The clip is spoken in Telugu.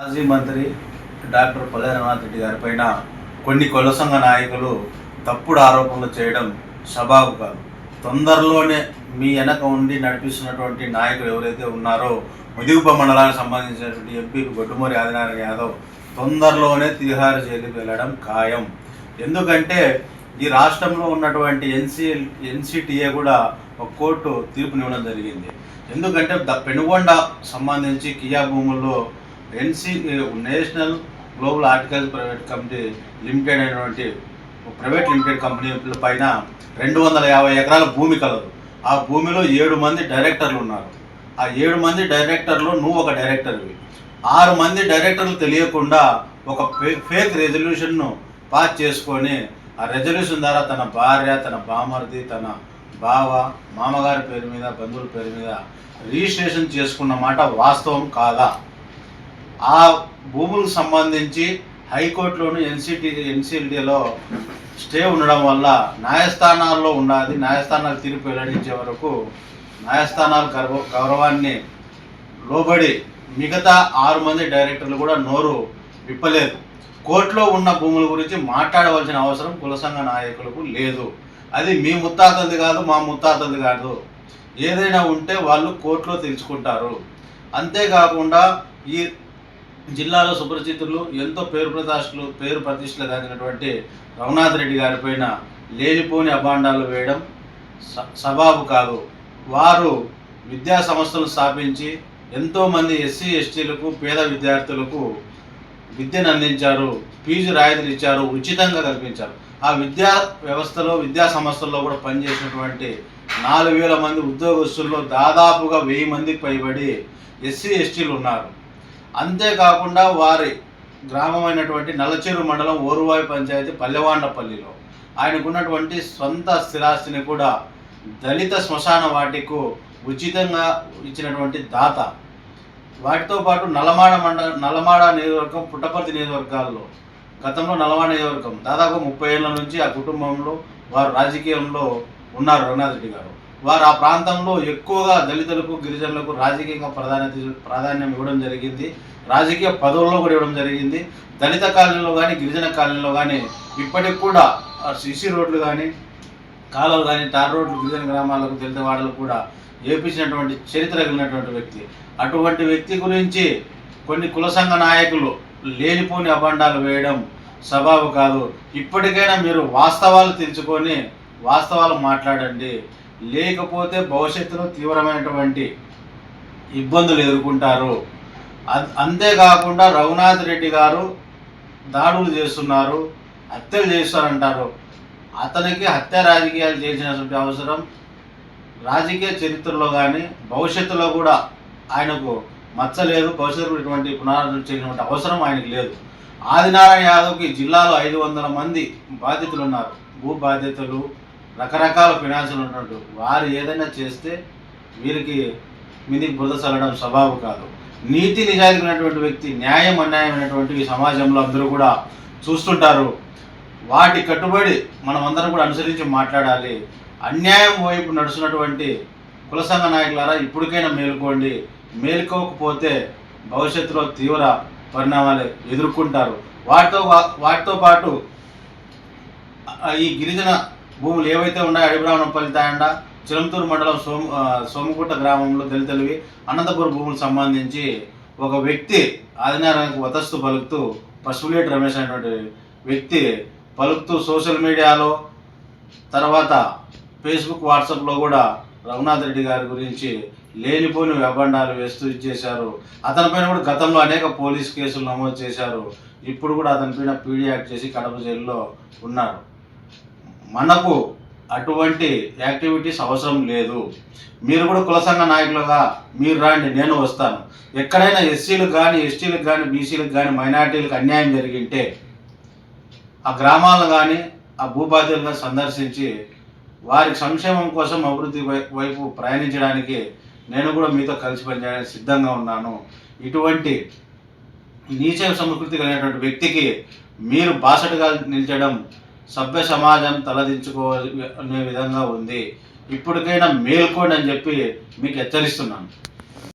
మాజీ మంత్రి డాక్టర్ పల్లె రెడ్డి గారి పైన కొన్ని కొల్ల సంఘ నాయకులు తప్పుడు ఆరోపణలు చేయడం సబాబు కాదు. తొందరలోనే మీ వెనక ఉండి నడిపిస్తున్నటువంటి నాయకులు ఎవరైతే ఉన్నారో ముదిగుప మండలానికి సంబంధించినటువంటి ఎంపీ గొడ్డుమూరి ఆదినారాయణ యాదవ్ తొందరలోనే తిహార్ జైలుకి వెళ్ళడం ఖాయం. ఎందుకంటే ఈ రాష్ట్రంలో ఉన్నటువంటి ఎన్సీ ఎన్సిటిఏ కూడా ఒక కోర్టు తీర్పునివ్వడం జరిగింది. ఎందుకంటే ద పెనుగొండ సంబంధించి కియా భూముల్లో NC national global article private company limited అయినటువంటి ప్రైవేట్ లిమిటెడ్ కంపెనీ పైన రెండు వందల యాభై ఎకరాల భూమి కలదు. ఆ భూమిలో ఏడు మంది డైరెక్టర్లు ఉన్నారు. ఆ ఏడు మంది డైరెక్టర్లు నువ్వు ఒక డైరెక్టర్వి. ఆరు మంది డైరెక్టర్లు తెలియకుండా ఒక ఫే- ఫేక్ రెజల్యూషన్ను పాస్ చేసుకొని ఆ రెజల్యూషన్ ద్వారా తన భార్య తన బామర్ది తన బావ మామగారి పేరు మీద బంధువుల పేరు మీద రిజిస్ట్రేషన్ చేసుకున్న మాట వాస్తవం కాదా? ఆ భూములకు సంబంధించి హైకోర్టులోను ఎన్సిటి ఎన్సిఎల్టీలో స్టే ఉండడం వల్ల న్యాయస్థానాల్లో ఉన్నది న్యాయస్థానాలు తీర్పు వెల్లడించే వరకు న్యాయస్థానాల గర్వ గౌరవాన్ని లోబడి మిగతా ఆరు మంది డైరెక్టర్లు కూడా నోరు విప్పలేదు. కోర్టులో ఉన్న భూముల గురించి మాట్లాడవలసిన అవసరం కుల సంఘ నాయకులకు లేదు. అది మీ ముత్తాతది కాదు మా ముత్తాతది కాదు. ఏదైనా ఉంటే వాళ్ళు కోర్టులో తెలుసుకుంటారు. అంతేకాకుండా ఈ జిల్లాలో సుపరిచితులు ఎంతో పేరు ప్రతిష్టలు పేరు ప్రతిష్టలు కలిగినటువంటి రఘునాథ్ రెడ్డి గారి పైన లేనిపోని అభాండాలు వేయడం స- సబాబు కాదు. వారు విద్యా సంస్థలు స్థాపించి ఎంతోమంది ఎస్సీ ఎస్టీలకు పేద విద్యార్థులకు విద్యను అందించారు ఫీజు రాయితీలు ఇచ్చారు ఉచితంగా కల్పించారు ఆ విద్యా వ్యవస్థలో విద్యా సంస్థల్లో కూడా పనిచేసినటువంటి నాలుగు వేల మంది ఉద్యోగస్తుల్లో దాదాపుగా వెయ్యి మందికి పైబడి ఎస్సీ ఎస్టీలు ఉన్నారు. అంతేకాకుండా వారి గ్రామమైనటువంటి నల్లచేరు మండలం ఓరువాయి పంచాయతీ పల్లెవాండపల్లిలో ఆయనకున్నటువంటి సొంత స్థిరాస్తిని కూడా దళిత శ్మశాన వాటికు ఉచితంగా ఇచ్చినటువంటి దాత. వాటితో పాటు నల్లమాడ మండల నల్లమాడ నియోజకవర్గం పుట్టపర్తి నియోజకవర్గాల్లో గతంలో నల్లమాడ నియోజకవర్గం. దాదాపు ముప్పై ఏళ్ళ నుంచి ఆ కుటుంబంలో వారు రాజకీయంలో ఉన్నారు రఘునాథ్ రెడ్డి గారు. వారు ఆ ప్రాంతంలో ఎక్కువగా దళితులకు గిరిజనులకు రాజకీయంగా ప్రాధాన్యత ప్రాధాన్యం ఇవ్వడం జరిగింది. రాజకీయ పదవుల్లో కూడా ఇవ్వడం జరిగింది. దళిత కాలనీలో కానీ గిరిజన కాలనీలో కానీ ఇప్పటికి కూడా సిసి రోడ్లు కానీ కాలువలు కానీ తార్ రోడ్లు గిరిజన గ్రామాలకు దళిత వాడలు కూడా ఏపించినటువంటి చరిత్ర కలిగినటువంటి వ్యక్తి. అటువంటి వ్యక్తి గురించి కొన్ని కుల సంఘ నాయకులు లేనిపోని అభండాలు వేయడం సబాబు కాదు. ఇప్పటికైనా మీరు వాస్తవాలు తెలుసుకొని వాస్తవాలు మాట్లాడండి. లేకపోతే భవిష్యత్తులో తీవ్రమైనటువంటి ఇబ్బందులు ఎదుర్కొంటారు. అంతేకాకుండా రఘునాథ్ రెడ్డి గారు దాడులు చేస్తున్నారు హత్యలు చేస్తారంటారు. అతనికి హత్య రాజకీయాలు చేసినటువంటి అవసరం. రాజకీయ చరిత్రలో కానీ భవిష్యత్తులో కూడా ఆయనకు మచ్చలేదు. భవిష్యత్తులో ఇటువంటి పునరావృతం అవసరం ఆయనకు లేదు. ఆదినారాయణ యాదవ్కి జిల్లాలో ఐదు వందల మంది బాధితులు ఉన్నారు భూ బాధ్యతలు రకరకాల ఫినాన్షియల్ ఉన్నట్టు వారు ఏదైనా చేస్తే వీరికి మీదికి బురద చల్లడం స్వభావం కాదు. నీతి నిజాయితీ ఉన్నటువంటి వ్యక్తి న్యాయం అన్యాయమైనటువంటి అనేటువంటి సమాజంలో అందరూ కూడా చూస్తుంటారు. వాటి కట్టుబడి మనం అందరం కూడా అనుసరించి మాట్లాడాలి. అన్యాయం వైపు నడుస్తున్నటువంటి కుల సంఘ నాయకులారా ఇప్పటికైనా మేలుకోండి. మేలుకోకపోతే భవిష్యత్తులో తీవ్ర పరిణామాలు ఎదుర్కొంటారు. వాటితో వా- వాటితో పాటు ఈ గిరిజన భూములు ఏవైతే ఉన్నాయో అడిబ్రాహ్మణపల్లి ఫలితాయండ చిలంతూరు మండలం సోమ సోమకుట్ట సోమగుట్ట గ్రామంలో దళితులవి అనంతపురం భూములకు సంబంధించి ఒక వ్యక్తి ఆదినారాయణకు వతస్తు పలుకుతూ పశువులేటి రమేష్ అనేటువంటి వ్యక్తి పలుకుతూ సోషల్ మీడియాలో తర్వాత ఫేస్బుక్ వాట్సాప్లో కూడా రఘునాథ్ రెడ్డి గారి గురించి లేనిపోని వెబ్బండాలు వేస్తూ ఇచ్చేశారు. అతనిపైన కూడా గతంలో అనేక పోలీస్ కేసులు నమోదు చేశారు. ఇప్పుడు కూడా అతనిపైన పీడీ యాక్ట్ చేసి కడప జైల్లో ఉన్నారు. మనకు అటువంటి యాక్టివిటీస్ అవసరం లేదు. మీరు కూడా కుల సంఘ నాయకులుగా మీరు రాండి నేను వస్తాను. ఎక్కడైనా ఎస్సీలకు కానీ ఎస్టీలకు కానీ బీసీలకు కానీ మైనార్టీలకు అన్యాయం జరిగింటే ఆ గ్రామాలను కానీ ఆ భూబాధ్యులను సందర్శించి వారి సంక్షేమం కోసం అభివృద్ధి వైపు ప్రయాణించడానికి నేను కూడా మీతో కలిసి పనిచేయడానికి సిద్ధంగా ఉన్నాను. ఇటువంటి నీచ సంస్కృతి కలిగినటువంటి వ్యక్తికి మీరు బాసటగా నిలిచడం సభ్య సమాజం తలదించుకోనే విధంగా ఉంది. ఇప్పటికైనా మేల్కోండి అని చెప్పి మీకు హెచ్చరిస్తున్నాను.